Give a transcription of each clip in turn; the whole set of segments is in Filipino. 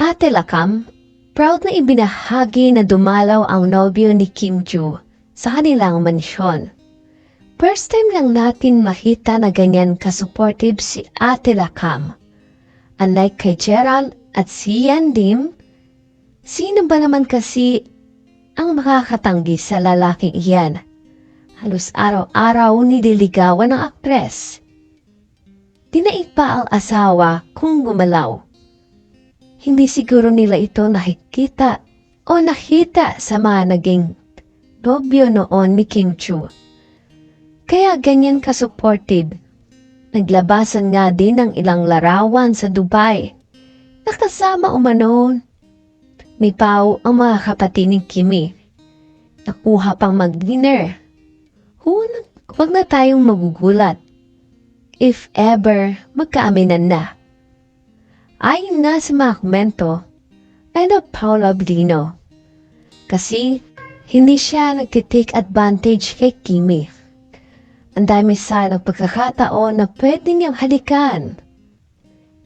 Ate Lakam, proud na ibinahagi na dumalaw ang nobyo ni Kim Ju sa kanilang mansyon. First time lang natin makita na ganyan ka-supportive si Ate Lakam. Unlike kay Gerald at si Yan Dim, sino ba naman kasi ang makakatanggi sa lalaking iyan? Halos araw-araw nililigawan ng aktres. Dinait pa ang asawa kung gumalaw. Hindi siguro nila ito nakikita o nakita sa mga naging nobyo noon ni Kim Chu. Kaya ganyan ka-supportive. Naglabasan nga din ng ilang larawan sa Dubai. Nakasama umano ni Pau ang mga kapatid ni Kimi. Nakuha pang mag-dinner. Huwag wag na tayong magugulat. If ever, magkaaminan na. Ayon nga sa mga komento, ay Paula Blino. Kasi hindi siya nagtitake advantage kay Kimi. Ang dami sa pagkakataon na pwede niyang halikan.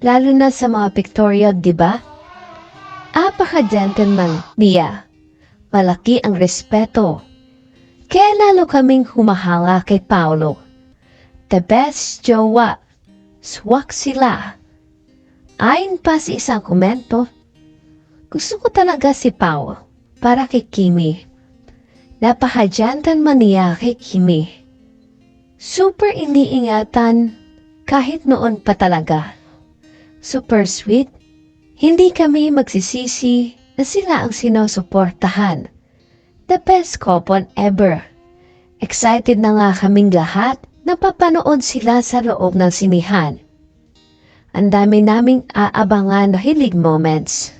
Lalo na sa mga pictorial, di ba? Apaka-gentleman niya. Malaki ang respeto. Kaya lalo kaming humahanga kay Paolo. The best jowa. Swak sila. Ayon pa sa isang komento, gusto ko talaga si Pao para kay Kimi. Napaka-gentleman niya kay Kimi. Super iniingatan kahit noon pa talaga. Super sweet. Hindi kami magsisisi na sila ang sinusuportahan. The best couple ever. Excited na nga kaming lahat na papanood sila sa loob ng sinihan. Ang dami naming aabangan na hilig moments.